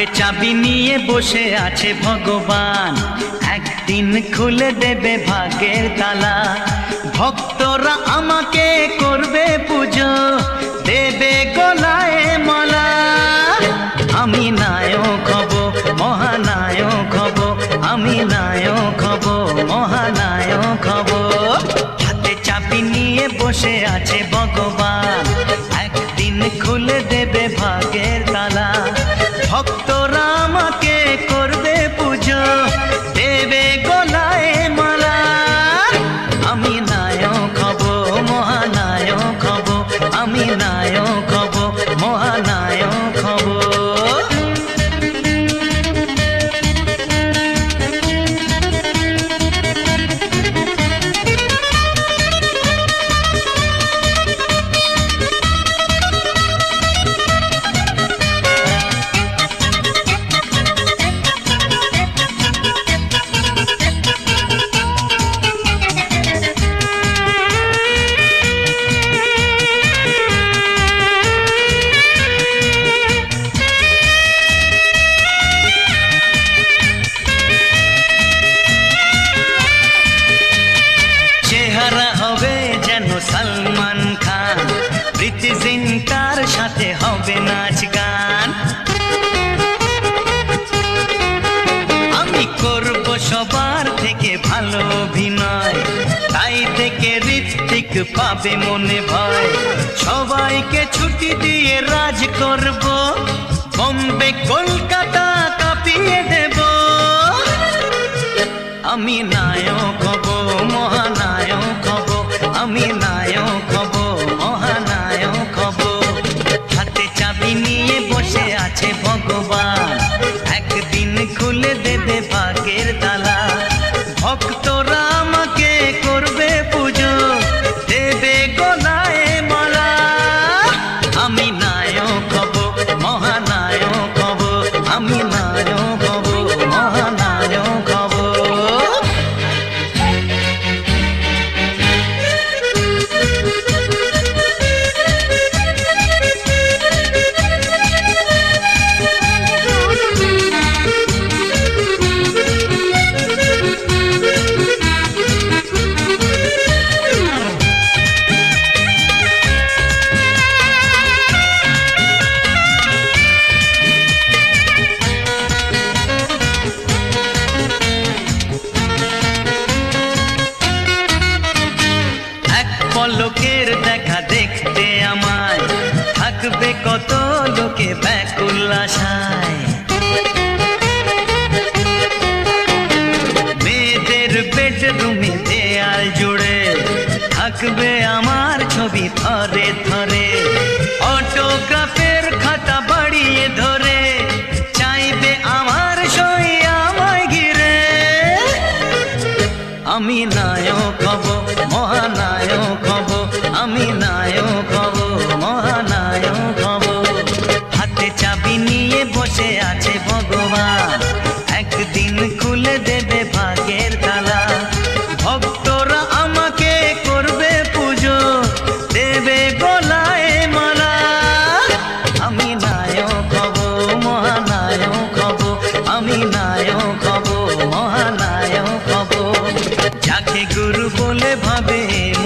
হাতে চাবি নিয়ে বসে আছে ভগবান। একদিন খুলে দেবে ভাগের তালা। ভক্তরা আমাকে করবে পুজো, দেবে গলায় মালা। আমি নায়ক হব, মহানায়ক হব, আমি নায়ক হব, মহানায়ক হব। হাতে চাবি নিয়ে বসে আছে ভগবান। একদিন খুলে দেবে আমি পাবে মনে ভয়। সবাইকে ছুটি দিয়ে রাজ করব। বম্বে কলকাতা কাঁপিয়ে দেব। আমি নায়ক। কত লোকে মেয়েদের বেডরুমে দেয়াল জুড়ে, থাকবে আমার ছবি ধরে ধরে। অটোগ্রাফের খাতা বাড়িয়ে ধরে, চাইবে আমার সই আমায় ঘিরে। আমি নায়ক হব, মহানায়ক হব, আমি নায়ক ಮೇಲೆ